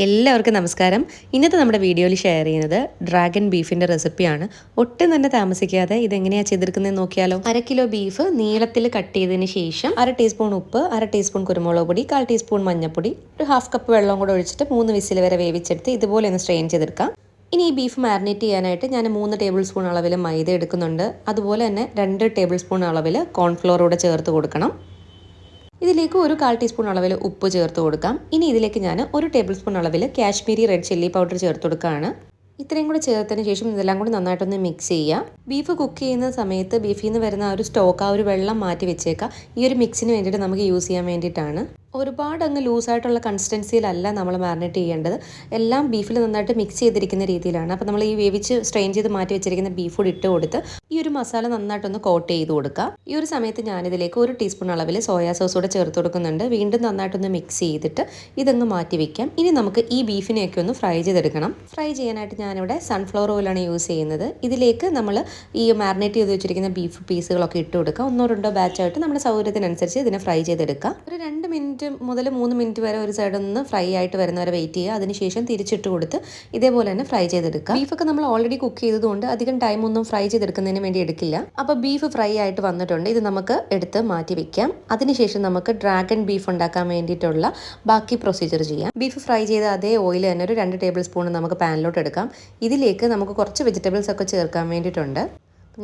എല്ലാവർക്കും നമസ്കാരം. ഇന്നത്തെ നമ്മുടെ വീഡിയോയിൽ ഷെയർ ചെയ്യുന്നത് ഡ്രാഗൺ ബീഫിന്റെ റെസിപ്പിയാണ് ഒട്ടും തന്നെ താമസിക്കാതെ ഇതെങ്ങനെയാണ് ചെയ്തെടുക്കുന്നത് നോക്കിയാലോ? അര കിലോ ബീഫ് നീളത്തിൽ കട്ട് ചെയ്തതിന് ശേഷം അര ടീസ്പൂൺ ഉപ്പ് അര ടീസ്പൂൺ കുരുമുളക് പൊടി കാൽ ടീസ്പൂൺ മഞ്ഞൾപ്പൊടി ഒരു ഹാഫ് കപ്പ് വെള്ളം കൂടെ ഒഴിച്ചിട്ട് മൂന്ന് വിസിൽ വരെ വേവിച്ചെടുത്ത് ഇതുപോലെ ഒന്ന് സ്ട്രെയിൻ ചെയ്തെടുക്കാം. ഇനി ഈ ബീഫ് മാരിനേറ്റ് ചെയ്യാനായിട്ട് ഞാൻ മൂന്ന് ടേബിൾ സ്പൂൺ അളവിൽ മൈദ എടുക്കുന്നുണ്ട്. അതുപോലെ തന്നെ രണ്ട് ടേബിൾ സ്പൂൺ അളവിൽ കോൺഫ്ലോർ കൂടെ ചേർത്ത് കൊടുക്കണം. ഇതിലേക്ക് ഒരു കാൽ ടീസ്പൂൺ അളവിൽ ഉപ്പ് ചേർത്ത് കൊടുക്കാം. ഇനി ഇതിലേക്ക് ഞാൻ ഒരു ടേബിൾ സ്പൂൺ അളവിൽ കാശ്മീരി റെഡ് ചില്ലി പൗഡർ ചേർത്ത് കൊടുക്കുകയാണ്. ഇത്രയും കൂടി ചേർത്തതിന് ശേഷം ഇതെല്ലാം കൂടി നന്നായിട്ടൊന്ന് മിക്സ് ചെയ്യുക. ബീഫ് കുക്ക് ചെയ്യുന്ന സമയത്ത് ബീഫിൽ നിന്ന് വരുന്ന ആ ഒരു സ്റ്റോക്ക് ആ ഒരു വെള്ളം മാറ്റി വെച്ചേക്കാം ഈ ഒരു മിക്സിന് വേണ്ടിയിട്ട് നമുക്ക് യൂസ് ചെയ്യാൻ വേണ്ടിയിട്ടാണ്. ഒരുപാട് അങ്ങ് ലൂസായിട്ടുള്ള കൺസിസ്റ്റൻസിയിലല്ല നമ്മൾ മാരിനേറ്റ് ചെയ്യേണ്ടത്. എല്ലാം ബീഫിൽ നന്നായിട്ട് മിക്സ് ചെയ്തിരിക്കുന്ന രീതിയിലാണ്. അപ്പോൾ നമ്മൾ ഈ വേവിച്ച് സ്ട്രെയിൻ ചെയ്ത് മാറ്റി വെച്ചിരിക്കുന്ന ബീഫ് കൂടി ഇട്ട് കൊടുത്ത് ഈ ഒരു മസാല നന്നായിട്ടൊന്ന് കോട്ട് ചെയ്ത് കൊടുക്കുക. ഈ ഒരു സമയത്ത് ഞാനിതിലേക്ക് ഒരു ടീസ്പൂൺ അളവിൽ സോയാ സോസ് കൂടെ ചേർത്ത് കൊടുക്കുന്നുണ്ട്. വീണ്ടും നന്നായിട്ടൊന്ന് മിക്സ് ചെയ്തിട്ട് ഇതങ്ങ് മാറ്റി വെക്കാം. ഇനി നമുക്ക് ഈ ബീഫിനെയൊക്കെ ഒന്ന് ഫ്രൈ ചെയ്തെടുക്കണം. ഫ്രൈ ചെയ്യാനായിട്ട് ഞാനിവിടെ സൺഫ്ലവർ ഓയിലാണ് യൂസ് ചെയ്യുന്നത്. ഇതിലേക്ക് നമ്മൾ ഈ മാരിനേറ്റ് ചെയ്ത് വെച്ചിരിക്കുന്ന ബീഫ് പീസുകളൊക്കെ ഇട്ട് കൊടുക്കുക. ഒന്നോ രണ്ടോ ബാച്ചായിട്ട് നമ്മുടെ സൗകര്യത്തിനനുസരിച്ച് ഇതിനെ ഫ്രൈ ചെയ്തെടുക്കുക. ഒരു രണ്ട് മിനിറ്റ് മുതൽ മൂന്ന് മിനിറ്റ് വരെ ഒരു സൈഡിൽ നിന്ന് ഫ്രൈ ആയിട്ട് വരുന്നവരെ വെയിറ്റ് ചെയ്യുക. അതിനുശേഷം തിരിച്ചിട്ട് കൊടുത്ത് ഇതേപോലെ തന്നെ ഫ്രൈ ചെയ്തെടുക്കുക. ബീഫൊക്കെ നമ്മൾ ഓൾറെഡി കുക്ക് ചെയ്തതുകൊണ്ട് അധികം ടൈം ഒന്നും ഫ്രൈ ചെയ്തെടുക്കുന്നതിന് വേണ്ടി എടുക്കില്ല. അപ്പോൾ ബീഫ് ഫ്രൈ ആയിട്ട് വന്നിട്ടുണ്ട്. ഇത് നമുക്ക് എടുത്ത് മാറ്റി വെക്കാം. അതിനുശേഷം നമുക്ക് ഡ്രാഗൺ ബീഫ് ഉണ്ടാക്കാൻ വേണ്ടിയിട്ടുള്ള ബാക്കി പ്രൊസീജിയർ ചെയ്യാം. ബീഫ് ഫ്രൈ ചെയ്ത അതേ ഓയിൽ തന്നെ ഒരു രണ്ട് ടേബിൾ സ്പൂൺ നമുക്ക് പാനിലോട്ട് എടുക്കാം. ഇതിലേക്ക് നമുക്ക് കുറച്ച് വെജിറ്റബിൾസ് ഒക്കെ ചേർക്കാൻ വേണ്ടിയിട്ടുണ്ട്.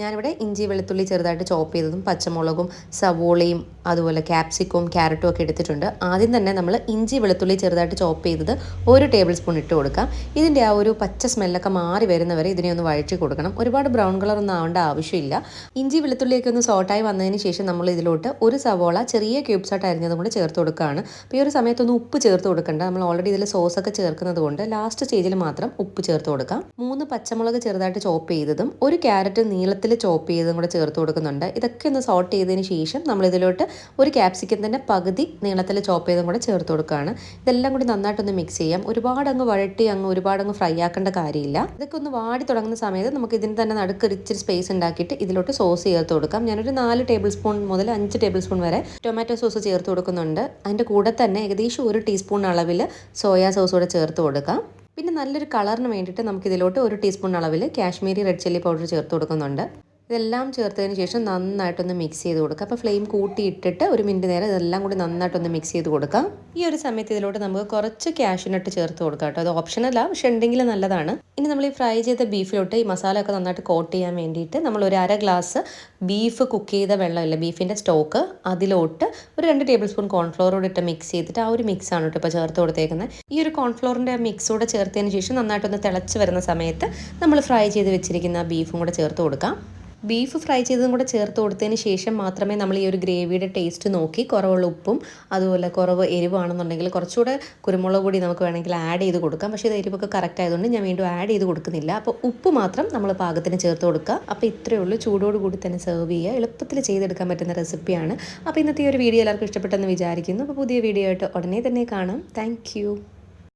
ഞാനിവിടെ ഇഞ്ചി വെളുത്തുള്ളി ചെറുതായിട്ട് ചോപ്പ് ചെയ്തതും പച്ചമുളകും സവോളയും അതുപോലെ ക്യാപ്സിക്കവും ക്യാരറ്റും ഒക്കെ എടുത്തിട്ടുണ്ട്. ആദ്യം തന്നെ നമ്മൾ ഇഞ്ചി വെളുത്തുള്ളി ചെറുതായിട്ട് ചോപ്പ് ചെയ്തത് ഒരു ടേബിൾ സ്പൂൺ ഇട്ട് കൊടുക്കാം. ഇതിന്റെ ആ ഒരു പച്ച സ്മെല്ലൊക്കെ മാറി വരുന്നവരെ ഇതിനെ ഒന്ന് വഴറ്റി കൊടുക്കണം. ഒരുപാട് ബ്രൗൺ കളർ ഒന്നും ആവേണ്ട ആവശ്യമില്ല. ഇഞ്ചി വെളുത്തുള്ളിയൊക്കെ ഒന്ന് സോട്ടായി വന്നതിന് ശേഷം നമ്മൾ ഇതിലോട്ട് ഒരു സവോള ചെറിയ ക്യൂബ്സ് ആയിട്ട് അരിഞ്ഞതും കൂടെ ചേർത്ത് കൊടുക്കുകയാണ്. അപ്പോൾ ഈ ഒരു സമയത്തൊന്നും ഉപ്പ് ചേർത്ത് കൊടുക്കണ്ട. നമ്മൾ ഓൾറെഡി ഇതിൽ സോസൊക്കെ ചേർക്കുന്നത് കൊണ്ട് ലാസ്റ്റ് സ്റ്റേജിൽ മാത്രം ഉപ്പ് ചേർത്ത് കൊടുക്കാം. മൂന്ന് പച്ചമുളക് ചെറുതായിട്ട് ചോപ്പ് ചെയ്തതും ഒരു ക്യാരറ്റ് നീളത്തിൽ ചോപ്പ് ചെയ്തതും കൂടെ ചേർത്ത് കൊടുക്കുന്നുണ്ട്. ഇതൊക്കെ ഒന്ന് സോട്ട് ചെയ്തതിന് ശേഷം നമ്മൾ ഇതിലോട്ട് ഒരു തന്നെ പകുതി നീളത്തിൽ ചോപ്പ് ചെയ്തും കൂടെ ചേർത്ത് കൊടുക്കുകയാണ്. ഇതെല്ലാം കൂടി നന്നായിട്ടൊന്ന് മിക്സ് ചെയ്യാം. ഒരുപാട് അങ്ങ് വഴട്ടി അങ്ങ് ഒരുപാട് അങ്ങ് ഫ്രൈ ആക്കേണ്ട കാര്യമില്ല. ഇതൊക്കെ ഒന്ന് വാടി തുടങ്ങുന്ന സമയത്ത് നമുക്ക് ഇതിന് തന്നെ നടുക്ക് ഇച്ചിരി സ്പേസ് ഉണ്ടാക്കിയിട്ട് ഇതിലോട്ട് സോസ് ചേർത്ത് കൊടുക്കാം. ഞാനൊരു നാല് ടേബിൾ സ്പൂൺ മുതൽ അഞ്ച് ടേബിൾ സ്പൂൺ വരെ ടൊമാറ്റോ സോസ് ചേർത്ത് കൊടുക്കുന്നുണ്ട്. അതിന്റെ കൂടെ തന്നെ ഏകദേശം ഒരു ടീസ്പൂൺ അളവിൽ സോയാ സോസ് കൂടെ ചേർത്ത് കൊടുക്കാം. പിന്നെ നല്ലൊരു കളറിന് വേണ്ടിയിട്ട് നമുക്കിതിലോട്ട് ഒരു ടീസ്പൂൺ അളവിൽ കാശ്മീരി റെഡ് ചില്ലി പൗഡർ ചേർത്ത് കൊടുക്കുന്നുണ്ട്. ഇതെല്ലാം ചേർത്തതിന് ശേഷം നന്നായിട്ടൊന്ന് മിക്സ് ചെയ്ത് കൊടുക്കുക അപ്പോൾ ഫ്ലെയിം കൂട്ടിയിട്ടിട്ട് ഒരു മിനിറ്റ് നേരം ഇതെല്ലാം കൂടി നന്നായിട്ടൊന്ന് മിക്സ് ചെയ്ത് കൊടുക്കാം. ഈ ഒരു സമയത്ത് ഇതിലോട്ട് നമുക്ക് കുറച്ച് ക്യാഷ്യൂനട്ട് ചേർത്ത് കൊടുക്കാം കേട്ടോ. അത് ഓപ്ഷനല്ല പക്ഷെ ഉണ്ടെങ്കിൽ നല്ലതാണ്. ഇനി നമ്മൾ ഈ ഫ്രൈ ചെയ്ത ബീഫിലോട്ട് ഈ മസാല ഒക്കെ നന്നായിട്ട് കോട്ട് ചെയ്യാൻ വേണ്ടിയിട്ട് നമ്മൾ ഒരു അര ഗ്ലാസ് ബീഫ് കുക്ക് ചെയ്ത വെള്ളമില്ല ബീഫിന്റെ സ്റ്റോക്ക് അതിലോട്ട് ഒരു രണ്ട് ടേബിൾ സ്പൂൺ കോൺഫ്ലോറോട് ഇട്ട് മിക്സ് ചെയ്തിട്ട് ആ ഒരു മിക്സ് ആണ് കേട്ടോ ഇപ്പോൾ ചേർത്ത് കൊടുത്തേക്കുന്നത്. ഈ ഒരു കോൺഫ്ലോറിന്റെ മിക്സ് കൂടെ ചേർത്തതിന് ശേഷം നന്നായിട്ടൊന്ന് തിളച്ച് വരുന്ന സമയത്ത് നമ്മൾ ഫ്രൈ ചെയ്ത് വെച്ചിരിക്കുന്ന ബീഫും കൂടെ ചേർത്ത് കൊടുക്കാം. ബീഫ് ഫ്രൈ ചെയ്തതും കൂടെ ചേർത്ത് കൊടുത്തതിന് ശേഷം മാത്രമേ നമ്മൾ ഈ ഒരു ഗ്രേവിയുടെ ടേസ്റ്റ് നോക്കി. കുറവുള്ള ഉപ്പും അതുപോലെ കുറവ് എരിവാണെന്നുണ്ടെങ്കിൽ കുറച്ചുകൂടെ കുരുമുളക് പൊടി നമുക്ക് വേണമെങ്കിൽ ആഡ് ചെയ്ത് കൊടുക്കാം. പക്ഷേ ഇത് എരിവൊക്കെ കറക്റ്റ് ആയതുകൊണ്ട് ഞാൻ വീണ്ടും ആഡ് ചെയ്ത് കൊടുക്കുന്നില്ല. അപ്പോൾ ഉപ്പ് മാത്രം നമ്മൾ പാകത്തിന് ചേർത്ത് കൊടുക്കുക. അപ്പോൾ ഇത്രയേ ഉള്ളൂ. ചൂടോട് കൂടി തന്നെ സെർവ് ചെയ്യുക. എളുപ്പത്തിൽ ചെയ്തെടുക്കാൻ പറ്റുന്ന റെസിപ്പിയാണ് അപ്പോൾ ഇന്നത്തെ ഈ ഒരു വീഡിയോ എല്ലാവർക്കും ഇഷ്ടപ്പെട്ടെന്ന് വിചാരിക്കുന്നു. അപ്പോൾ പുതിയ വീഡിയോ ആയിട്ട് ഉടനെ തന്നെ കാണാം. താങ്ക്